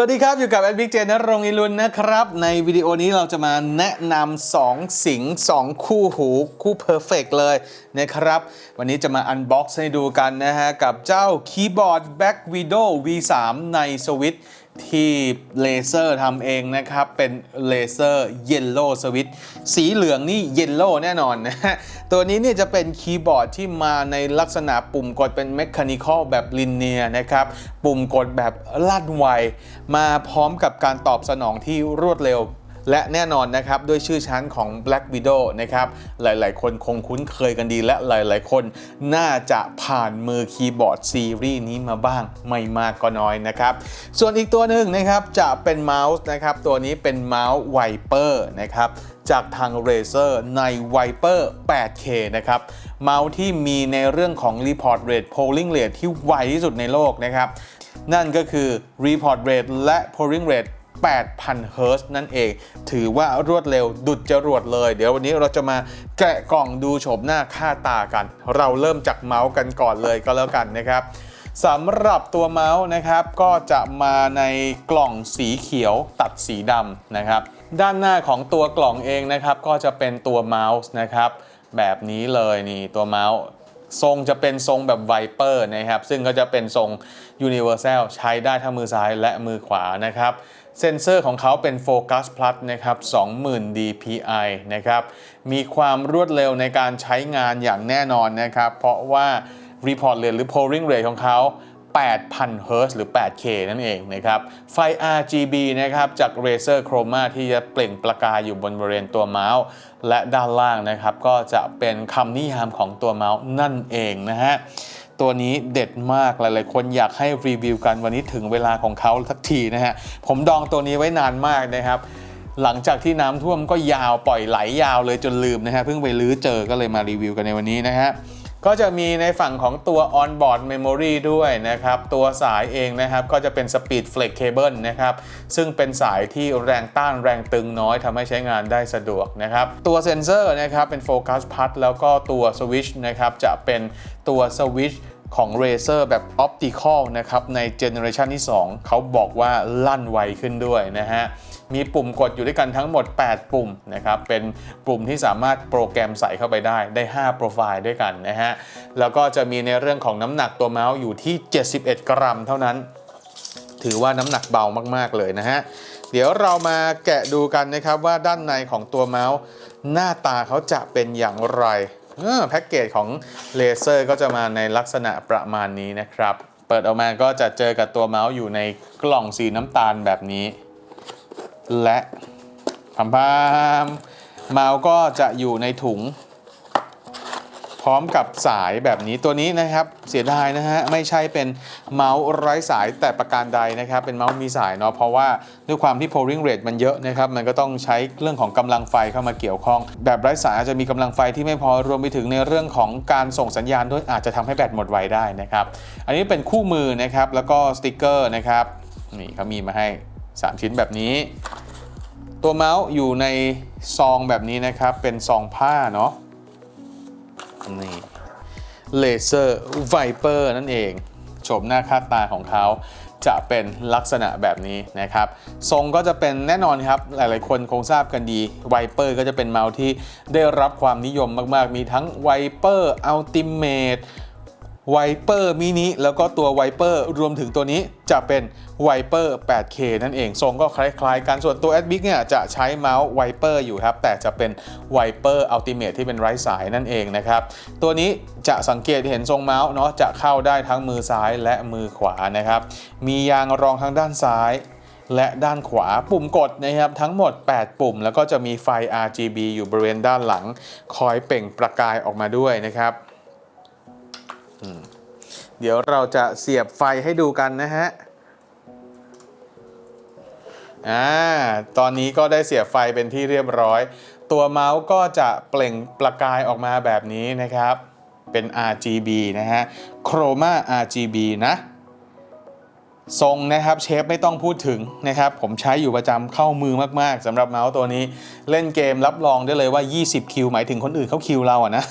สวัสดีครับ อยู่กับแอดบิ๊กเจนรงอิลุนนะครับ ในวิดีโอนี้เราจะมาแนะนำ2สิง2คู่หูคู่เพอร์เฟกเลยนะครับ วันนี้จะมาอันบ็อกซ์ให้ดูกันนะฮะ กับเจ้าคีย์บอร์ด Back Widow V3 ในสวิต ที่เลเซอร์ทำเองนะครับ เป็นเลเซอร์เยลโล่สวิตสีเหลืองนี่เยลโล่แน่นอนนะฮะ ตัวนี้เนี่ยจะเป็นคีย์บอร์ดที่มาในลักษณะปุ่มกดเป็นแมคานิคอลแบบลินเนียนะครับ ปุ่มกดแบบลั่นไว มาพร้อมกับการตอบสนองที่รวดเร็ว และแน่นอนนะครับด้วยชื่อชั้นของ Black Widow นะครับหลายๆ คนคงคุ้นเคยกันดีและหลายๆ คนน่าจะผ่านมือคีย์บอร์ดซีรีส์นี้มาบ้างไม่มากก็น้อยนะครับ ส่วนอีกตัวหนึ่งนะครับจะเป็นเมาส์นะครับตัวนี้เป็นเมาส์ Viper นะครับจากทาง Razer ใน Viper 8K นะครับ เมาส์ที่มีในเรื่องของ Report Rate Polling Rate ที่ไวที่สุดในโลกนะครับ นั่นก็คือ Report Rate และ Polling Rate 8,000 เฮิร์ตซ์นั่นเอง ถือว่ารวดเร็วดุดจรวดเลย เดี๋ยววันนี้เราจะมาแกะกล่องดูโฉมหน้าค่าตากัน เราเริ่มจากเมาส์กันก่อนเลยก็แล้วกันนะครับสำหรับตัวเมาส์นะครับ ก็จะมาในกล่องสีเขียวตัดสีดำนะครับ ด้านหน้าของตัวกล่องเองนะครับ ก็จะเป็นตัวเมาส์นะครับ แบบนี้เลยนี่ตัวเมาส์ทรงจะเป็นทรงแบบไวเปอร์นะครับ ซึ่งก็จะเป็นทรง Universal ใช้ได้ทั้งมือซ้ายและมือขวานะครับ เซนเซอร์ของเขาเป็น Focus Plus นะครับ 20,000 dpi นะครับ มีความรวดเร็วในการใช้งานอย่างแน่นอนนะครับ เพราะว่า Report Rate หรือ Polling Rate ของเขา8,000เฮิร์ตซ์หรือ 8K นั่นเองนะครับ ไฟ RGB นะครับ จาก Razer Chroma ที่จะเปล่งประกายอยู่บนบริเวณตัวเมาส์ และด้านล่างนะครับ ก็จะเป็นคำนิยามของตัวเมาส์นั่นเองนะฮะ ตัวนี้เด็ดมากหลายๆ คนอยากให้รีวิวกันวันนี้ถึงเวลาของเขาสักทีนะฮะ ผมดองตัวนี้ไว้นานมากนะครับหลังจากที่น้ำท่วมก็ยาวปล่อยไหลยาวเลยจนลืมนะฮะเพิ่งไปลื้อเจอก็เลยมารีวิวกันในวันนี้นะฮะ ก็จะมีในฝั่งของตัว onboard memory ด้วยนะครับ ตัวสายเองนะครับก็จะเป็น speed flex cable นะครับ ซึ่งเป็นสายที่แรงต้านแรงตึงน้อยทำให้ใช้งานได้สะดวกนะครับ ตัวเซนเซอร์นะครับเป็น focus pad แล้วก็ตัว switch นะครับจะเป็นตัว switch ของ Razer แบบ Optical นะครับในเจเนอเรชันที่ 2 เขาบอกว่าลั่นไวขึ้นด้วยนะฮะ มีปุ่มกดอยู่ด้วยกันทั้งหมด 8 ปุ่มนะครับเป็นปุ่มที่สามารถโปรแกรมใส่เข้าไปได้ได้ 5 โปรไฟล์ด้วยกันนะฮะแล้วก็จะมีในเรื่องของน้ำหนักตัวเมาส์อยู่ที่ 71 กรัมเท่านั้น ถือว่าน้ำหนักเบามากๆเลยนะฮะเดี๋ยวเรามาแกะดูกันนะครับว่าด้านในของตัวเมาส์ หน้าตาเขาจะเป็นอย่างไรเออแพ็กเกจของเลเซอร์ก็จะมาในลักษณะประมาณนี้นะครับ เปิดออกมาก็จะเจอกับตัวเมาส์อยู่ในกล่องสีน้ำตาลแบบนี้ และพัมพามเมาส์ก็จะอยู่ในถุง พร้อมกับสายแบบนี้ตัวนี้นะครับเสียดายนะฮะไม่ใช่เป็นเมาส์ไร้สายแต่ประการใดนะครับ เป็นเมาส์มีสายเนาะเพราะว่าด้วยความที่ polling rate มันเยอะนะครับมันก็ต้องใช้เรื่องของกำลังไฟเข้ามาเกี่ยวข้อง แบบไร้สายอาจจะมีกำลังไฟที่ไม่พอรวมไปถึงในเรื่องของการส่งสัญญาณด้วยอาจจะทำให้แบตหมดไวได้นะครับ อันนี้เป็นคู่มือนะครับแล้วก็สติกเกอร์นะครับนี่เขามีมาให้ 3 ชิ้นแบบนี้ ตัวเมาส์อยู่ในซองแบบนี้นะครับ เป็นซองผ้าเนาะนี่เลเซอร์ไวเปอร์นั่นเองโฉมหน้าค่าตาของเขาจะเป็นลักษณะแบบนี้นะครับ ทรงก็จะเป็นแน่นอนครับ หลายๆ คนคงทราบกันดีไวเปอร์ก็จะเป็นเมาส์ที่ได้รับความนิยมมากๆ มีทั้งไวเปอร์อัลติเมท ไวเปอร์มินิแล้วก็ตัวไวเปอร์รวมถึงตัวนี้จะเป็นไวเปอร์ 8K นั่นเอง ทรงก็คล้ายๆกันส่วนตัว a d b i c เนี่ยจะใช้เมาส์ไวเปอร์อยู่ครับ แต่จะเป็นไวเปอร์อัลติเมทที่เป็นไร้สายนั่นเองนะครับ ตัวนี้จะสังเกตเห็นทรงเมาส์เนาะจะเข้าได้ทั้งมือซ้ายและมือขวานะครับ มียางรองทางด้านซ้ายและด้านขวาปุ่มกดนะครับทั้งหมด 8 ปุ่ม แล้วก็จะมีไฟ RGB อยู่บริเวณด้านหลัง คอยเปล่งประกายออกมาด้วยนะครับ เดี๋ยวเราจะเสียบไฟให้ดูกันนะฮะ อ่า ตอนนี้ก็ได้เสียบไฟเป็นที่เรียบร้อย ตัวเมาส์ก็จะเปล่งประกายออกมาแบบนี้นะครับ เป็น RGB นะฮะ Chroma RGB นะ ทรงนะครับเชฟไม่ต้องพูดถึงนะครับผมใช้อยู่ประจำเข้ามือมากๆสำหรับเมาส์ตัวนี้เล่นเกมรับรองได้เลยว่า 20 คิวหมายถึงคนอื่นเขาคิวเราอะนะ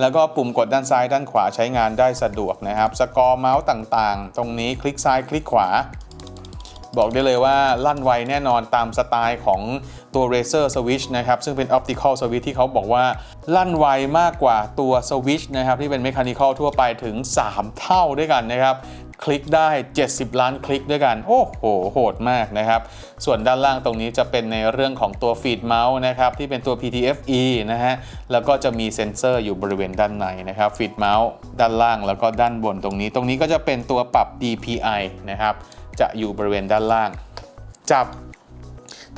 แล้วก็ปุ่มกดด้านซ้ายด้านขวาใช้งานได้สะดวกนะครับ สกอร์เมาส์ต่างๆ ตรงนี้คลิกซ้ายคลิกขวา บอกได้เลยว่าลั่นไวแน่นอนตามสไตล์ของตัว Razer Switch นะครับ ซึ่งเป็น Optical Switch ที่เขาบอกว่า ลั่นไวมากกว่าตัว Switch นะครับ ที่เป็น Mechanical ทั่วไปถึง 3 เท่าด้วยกันนะครับ คลิกได้ 70 ล้านคลิกด้วยกัน โอ้โห โหดมากนะครับ ส่วนด้านล่างตรงนี้จะเป็นในเรื่องของตัวฟีดเมาส์นะครับ ที่เป็นตัว PTFE นะฮะ แล้วก็จะมีเซ็นเซอร์อยู่บริเวณด้านในนะครับฟีดเมาส์ด้านล่างแล้วก็ด้านบนตรงนี้ ตรงนี้ก็จะเป็นตัวปรับ DPI นะครับ จะอยู่บริเวณด้านล่าง จับ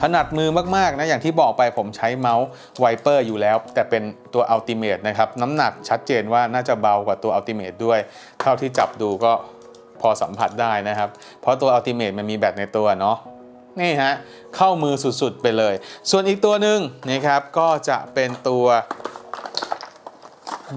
ถนัดมือมาก ๆ นะ อย่างที่บอกไปผมใช้เมาส์ไวเปอร์อยู่แล้ว แต่เป็นตัว Ultimate นะครับ น้ำหนักชัดเจนว่าน่าจะเบากว่าตัว Ultimate ด้วย เท่าที่จับดูก็ พอสัมผัสได้นะครับ เพราะตัว Ultimate มันมีแบตในตัวเนาะนี่ฮะเข้ามือสุดๆไปเลย ส่วนอีกตัวหนึ่งนะครับก็จะเป็นตัว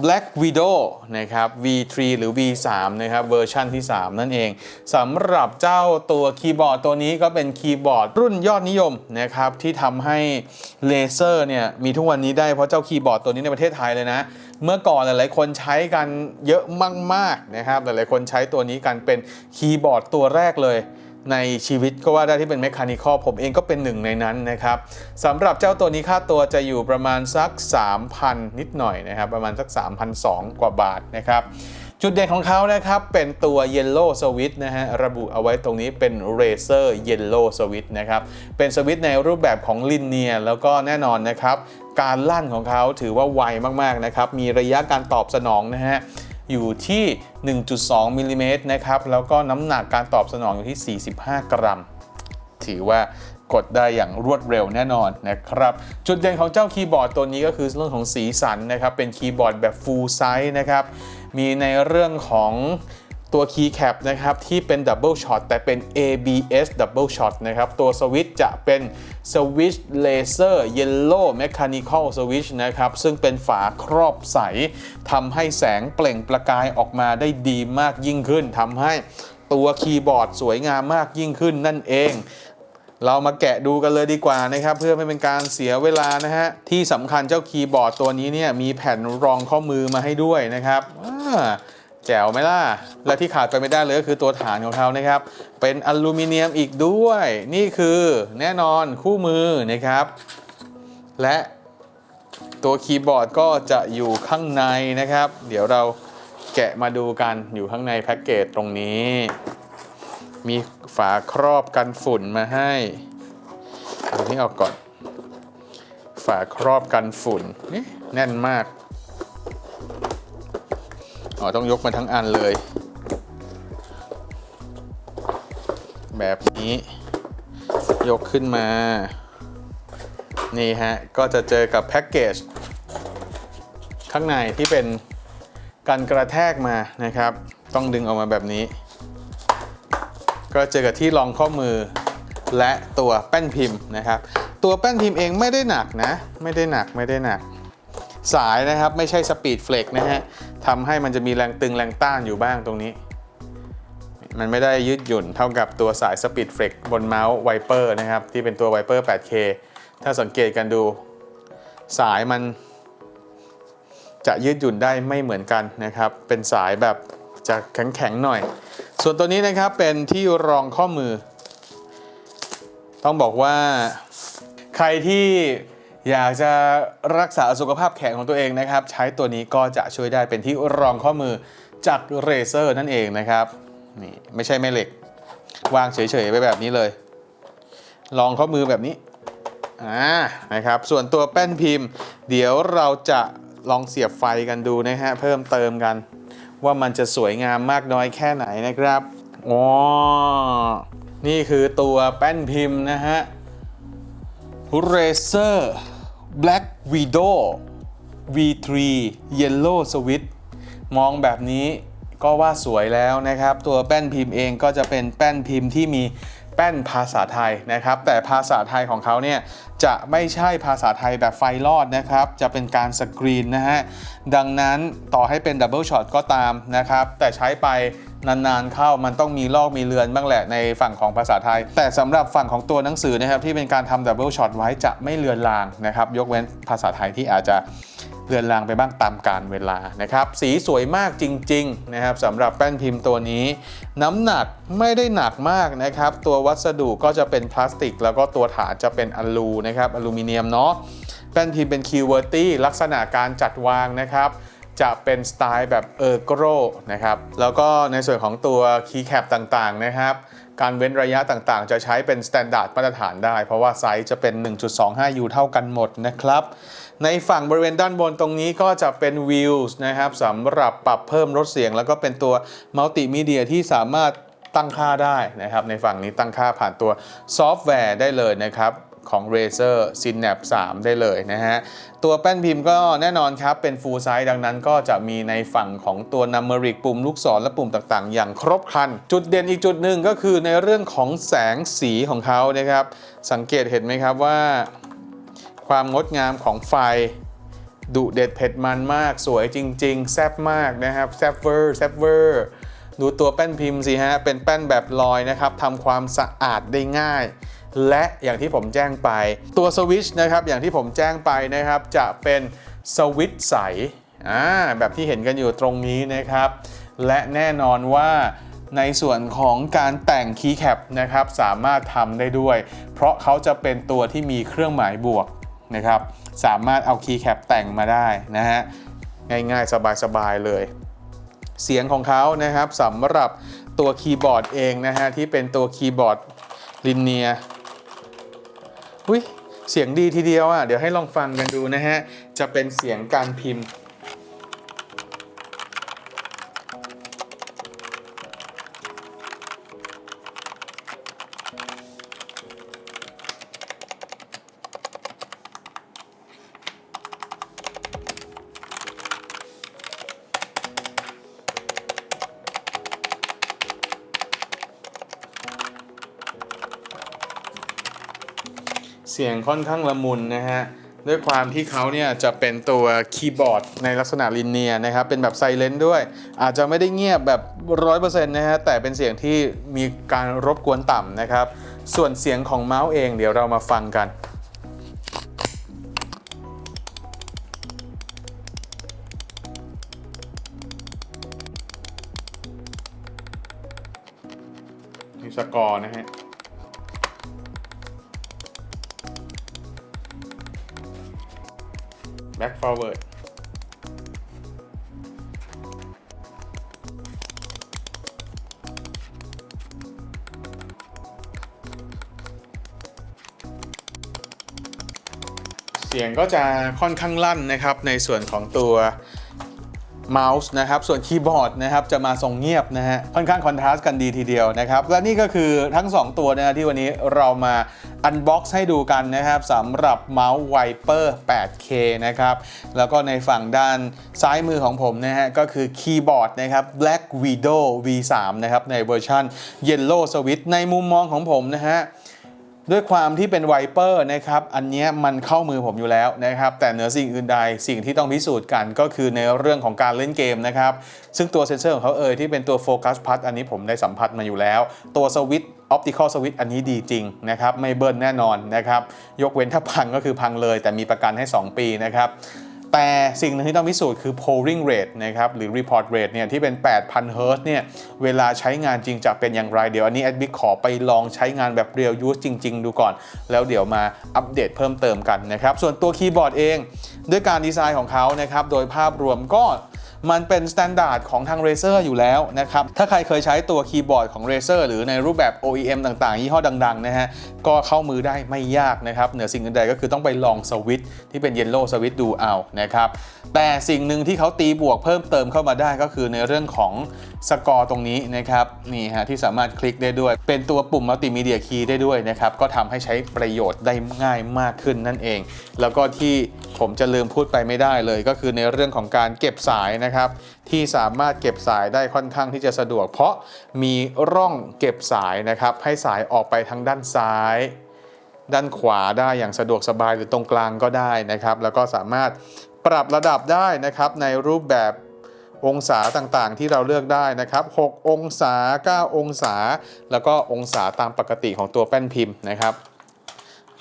Black Widow นะครับ V3 หรือ V3 นะครับเวอร์ชันที่ 3 นั่นเองสำหรับเจ้าตัวคีย์บอร์ดตัวนี้ก็เป็นคีย์บอร์ดรุ่นยอดนิยมนะครับที่ทำให้เลเซอร์เนี่ยมีทุกวันนี้ได้เพราะเจ้าคีย์บอร์ดตัวนี้ในประเทศไทยเลยนะ เมื่อก่อนหลายๆคนใช้กันเยอะมากๆนะครับ หลายๆคนใช้ตัวนี้กันเป็นคีย์บอร์ดตัวแรกเลยในชีวิตก็ว่าได้ที่เป็น Mechanical ผมเองก็เป็นหนึ่งในนั้นนะครับสำหรับเจ้าตัวนี้ค่าตัวจะอยู่ประมาณสัก 3,000 นิดหน่อยนะครับ ประมาณสัก3,200กว่าบาทนะครับ จุดเด่นของเขานะครับเป็นตัว Yellow Switch นะฮะระบุเอาไว้ตรงนี้เป็น Razer Yellow Switch นะครับ เป็นสวิตช์ในรูปแบบของลินเนียแล้วก็แน่นอนนะครับ การลั่นของเขาถือว่าไวมากๆนะครับ มีระยะการตอบสนองนะฮะอยู่ที่ 1.2มิลลิเมตรนะครับ แล้วก็น้ำหนักการตอบสนองอยู่ที่ 45 กรัม ถือว่ากดได้อย่างรวดเร็วแน่นอนนะครับ จุดเด่นของเจ้าคีย์บอร์ดตัวนี้ก็คือเรื่องของสีสันนะครับ เป็นคีย์บอร์ดแบบ full size นะครับ มีในเรื่องของ ตัวคีย์แคปนะครับที่เป็น Double Shot แต่เป็น ABS Double Shot นะครับตัวสวิตช์จะเป็นสวิตช์เลเซอร์ Yellow Mechanical Switch นะครับซึ่งเป็นฝาครอบใสทำให้แสงเปล่งประกายออกมาได้ดีมากยิ่งขึ้นทำให้ตัวคีย์บอร์ดสวยงามมากยิ่งขึ้นนั่นเองเรามาแกะดูกันเลยดีกว่านะครับ เพื่อไม่เป็นการเสียเวลานะฮะ ที่สำคัญเจ้าคีย์บอร์ดตัวนี้เนี่ยมีแผ่นรองข้อมือมาให้ด้วยนะครับ แจ๋วไหมล่ะ และที่ขาดไปไม่ได้เลยก็คือตัวฐานของเขานะครับ เป็นอลูมิเนียมอีกด้วย นี่คือแน่นอนคู่มือนะครับ และตัวคีย์บอร์ดก็จะอยู่ข้างในนะครับ เดี๋ยวเราแกะมาดูกันอยู่ข้างในแพ็กเกจตรงนี้ มีฝาครอบกันฝุ่นมาให้เอานี้ออกก่อน ฝาครอบกันฝุ่นนี่แน่นมาก อ๋อต้องยกมาทั้งอันเลย แบบนี้ยกขึ้นมา นี่ฮะ ก็จะเจอกับแพ็กเกจข้างในที่เป็นกันกระแทกมานะครับ ต้องดึงออกมาแบบนี้ ก็เจอกับที่รองข้อมือและตัวแป้นพิมพ์นะครับ ตัวแป้นพิมพ์เองไม่ได้หนักนะ ไม่ได้หนักไม่ได้หนัก สายนะครับไม่ใช่สปีดเฟลกนะฮะ ทำให้มันจะมีแรงตึงแรงต้านอยู่บ้างตรงนี้ มันไม่ได้ยืดหยุ่นเท่ากับตัวสายสปีดเฟลกบนเมาส์ไวเปอร์นะครับ ที่เป็นตัวไวเปอร์ 8K ถ้าสังเกตกันดูสายมันจะยืดหยุ่นได้ไม่เหมือนกันนะครับ เป็นสายแบบจะแข็งๆหน่อย ส่วนตัวนี้นะครับเป็นที่รองข้อมือ ต้องบอกว่าใครที่ อยากจะรักษาสุขภาพแขนของตัวเองนะครับ ใช้ตัวนี้ก็จะช่วยได้เป็นที่รองข้อมือจากเรเซอร์นั่นเองนะครับนี่ไม่ใช่แม่เหล็ก วางเฉยๆไปแบบนี้เลย รองข้อมือแบบนี้อ่านะครับ ส่วนตัวแป้นพิมพ์ เดี๋ยวเราจะลองเสียบไฟกันดูนะฮะเพิ่มเติมกัน ว่ามันจะสวยงามมากน้อยแค่ไหนนะครับอ๋อนี่คือตัวแป้นพิมพ์นะฮะ Razer Black Widow V3 Yellow Switch มองแบบนี้ก็ว่าสวยแล้วนะครับ ตัวแป้นพิมพ์เองก็จะเป็นแป้นพิมพ์ที่มีแป้นภาษาไทยนะครับ แต่ภาษาไทยของเขาเนี่ยจะไม่ใช่ภาษาไทยแบบไฟลอดนะครับ จะเป็นการสกรีนนะฮะ ดังนั้นต่อให้เป็นดับเบิลช็อตก็ตามนะครับ แต่ใช้ไป นานๆเข้ามันต้องมีลอกมีเลือนบ้างแหละในฝั่งของภาษาไทย แต่สำหรับฝั่งของตัวหนังสือนะครับที่เป็นการทำดับเบิลช็อตไว้จะไม่เลือนลางนะครับ ยกเว้นภาษาไทยที่อาจจะเลือนลางไปบ้างตามการเวลานะครับ สีสวยมากจริงๆนะครับสำหรับแป้นพิมพ์ตัวนี้ น้ำหนักไม่ได้หนักมากนะครับ ตัววัสดุก็จะเป็นพลาสติก แล้วก็ตัวฐานจะเป็นอลูนะครับอลูมิเนียมเนาะแป้นพิมพ์เป็นคิวเวอร์ตี้ลักษณะการจัดวางนะครับ จะเป็นสไตล์แบบเออร์โกรนะครับ แล้วก็ในส่วนของตัวคีย์แคปต่างๆนะครับ การเว้นระยะต่างๆ จะใช้เป็นสแตนดาร์ดมาตรฐานได้ เพราะว่าไซส์จะเป็น 1.25 U เท่ากันหมดนะครับ ในฝั่งบริเวณด้านบนตรงนี้ก็จะเป็นวิวส์นะครับสำหรับปรับเพิ่มลดเสียง แล้วก็เป็นตัวมัลติมีเดียที่สามารถตั้งค่าได้นะครับ ในฝั่งนี้ตั้งค่าผ่านตัวซอฟต์แวร์ได้เลยนะครับ ของ Razer Synapse 3 ได้เลยนะฮะ ตัวแป้นพิมพ์ก็แน่นอนครับ เป็น full size ดังนั้นก็จะมีในฝั่งของตัว numeric ปุ่มลูกศรและปุ่มต่างๆ อย่างครบครัน จุดเด่นอีกจุดหนึ่งก็คือในเรื่องของแสงสีของเขานะครับ สังเกตเห็นไหมครับว่า ความงดงามของไฟดุเด็ดเผ็ดมันมากสวยจริง ๆ แซ่บมากนะครับแซ่บเวอร์แซ่บเวอร์ดูตัวแป้นพิมพ์สิฮะ เป็นแป้นแบบลอยนะครับทำความสะอาดได้ง่าย และอย่างที่ผมแจ้งไป ตัวสวิตช์นะครับอย่างที่ผมแจ้งไปนะครับจะเป็นสวิตช์ใสอ่าแบบที่เห็นกันอยู่ตรงนี้นะครับ และแน่นอนว่าในส่วนของการแต่งคีย์แคปนะครับสามารถทำได้ด้วย เพราะเขาจะเป็นตัวที่มีเครื่องหมายบวกนะครับสามารถเอาคีย์แคปแต่งมาได้นะฮะง่ายๆ สบายๆเลย เสียงของเขานะครับสำหรับตัวคีย์บอร์ดเองนะฮะที่เป็นตัวคีย์บอร์ดลินเนีย อุ้ยเสียงดีทีเดียวอะ เดี๋ยวให้ลองฟังกันดูนะฮะ จะเป็นเสียงการพิมพ์ เสียงค่อนข้างละมุนนะฮะด้วยความที่เขาเนี่ยจะเป็นตัวคีย์บอร์ดในลักษณะลินเนียนะครับ เป็นแบบไซเลนต์ด้วย อาจจะไม่ได้เงียบแบบ 100%นะฮะ แต่เป็นเสียงที่มีการรบกวนต่ำนะครับ ส่วนเสียงของเมาส์เองเดี๋ยวเรามาฟังกันนี่สกอร์นะฮะ back forward เสียงก็จะค่อนข้างลั่นนะครับในส่วนของตัว เมาส์นะครับส่วนคีย์บอร์ดนะครับจะมาทรงเงียบนะฮะค่อนข้างคอนทราสต์กันดีทีเดียวนะครับและนี่ก็คือทั้ง 2 ตัวนะที่วันนี้เรามาอันบ็อกซ์ให้ดูกันนะครับสำหรับเมาส์ Viper 8K นะครับแล้วก็ในฝั่งด้านซ้ายมือของผมนะฮะก็คือคีย์บอร์ดนะครับ Black Widow V3 นะครับในเวอร์ชัน Yellow Switch ในมุมมองของผมนะฮะ ด้วยความที่เป็นไวเปอร์นะครับอันนี้มันเข้ามือผมอยู่แล้วนะครับแต่เหนือสิ่งอื่นใดสิ่งที่ต้องพิสูจน์กันก็คือในเรื่องของการเล่นเกมนะครับซึ่งตัวเซนเซอร์ของเขาเอ่ยที่เป็นตัวโฟกัสพัทอันนี้ผมได้สัมผัสมาอยู่แล้ว ตัวสวิตช์ออปติคอลสวิตอันนี้ดีจริงนะครับไม่เบิร์นแน่นอนนะครับยกเว้นถ้าพังก็คือพังเลย แต่มีประกันให้ 2 ปีนะครับ แต่สิ่งหนึ่งที่ต้องพิสูจน์คือ polling rate นะครับหรือ report rate เนี่ยที่เป็น 8,000 Hz เนี่ยเวลาใช้งานจริงจะเป็นอย่างไร เดี๋ยวอันนี้ a d b i t ขอไปลองใช้งานแบบ real use จริง ๆ ดูก่อน แล้วเดี๋ยวมาอัปเดตเพิ่มเติมกันนะครับ ส่วนตัวคีย์บอร์ดเอง ด้วยการดีไซน์ของเขานะครับโดยภาพรวมก็ มันเป็นสแตนดาร์ดของทาง Razer อยู่แล้วนะครับ ถ้าใครเคยใช้ตัวคีย์บอร์ดของ Razer หรือในรูปแบบ OEM ต่างๆ ยี่ห้อดังๆนะฮะ ก็เข้ามือได้ไม่ยากนะครับ เหนือสิ่งอื่นใดก็คือต้องไปลองสวิตที่เป็น Yellow สวิตดูเอานะครับ แต่สิ่งหนึ่งที่เขาตีบวกเพิ่มเติมเข้ามาได้ก็คือในเรื่องของสกอร์ตรงนี้นะครับนี่ฮะที่สามารถคลิกได้ด้วย เป็นตัวปุ่มมัลติมีเดียคีย์ได้ด้วยนะครับก็ทำให้ใช้ประโยชน์ได้ง่ายมากขึ้นนั่นเอง แล้วก็ที่ผมจะลืมพูดไปไม่ได้เลย ก็คือในเรื่องของการเก็บสายนะครับ ที่สามารถเก็บสายได้ค่อนข้างที่จะสะดวก เพราะมีร่องเก็บสายนะครับ ให้สายออกไปทางด้านซ้าย ด้านขวาได้อย่างสะดวกสบายหรือตรงกลางก็ได้นะครับ แล้วก็สามารถปรับระดับได้นะครับในรูปแบบองศาต่างๆที่เราเลือกได้นะครับ 6 องศา 9 องศา แล้วก็องศาตามปกติของตัวแป้นพิมพ์นะครับ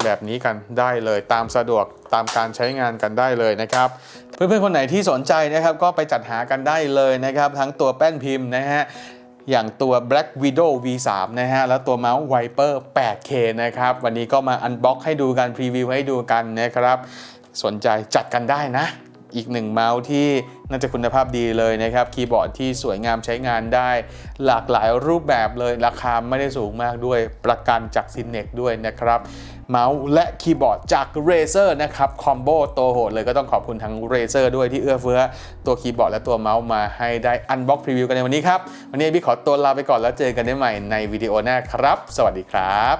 แบบนี้กันได้เลยตามสะดวก ตามการใช้งานกันได้เลยนะครับเพื่อนๆคนไหนที่สนใจนะครับก็ไปจัดหากันได้เลยนะครับทั้งตัวแป้นพิมพ์นะฮะอย่างตัว Black Widow V3 นะฮะ แล้วตัวเมาส์ Viper 8K นะครับ วันนี้ก็มาอันบ็อกให้ดูกัน พรีวิวให้ดูกันนะครับ สนใจจัดกันได้นะ อีกหนึ่งเมาส์ที่น่าจะคุณภาพดีเลยนะครับ คีย์บอร์ดที่สวยงามใช้งานได้ หลากหลายรูปแบบเลย ราคาไม่ได้สูงมากด้วย ประกันจากซินเนกด้วยนะครับ เมาส์และคีย์บอร์ดจาก Razer นะครับคอมโบตัวโหดเลยก็ต้องขอบคุณทาง Razer ด้วยที่เอื้อเฟื้อตัวคีย์บอร์ดและตัวเมาส์มาให้ได้อันบ็อกพรีวิวกันในวันนี้ครับวันนี้พี่ขอตัวลาไปก่อนแล้วเจอกันได้ใหม่ในวิดีโอหน้าครับ สวัสดีครับ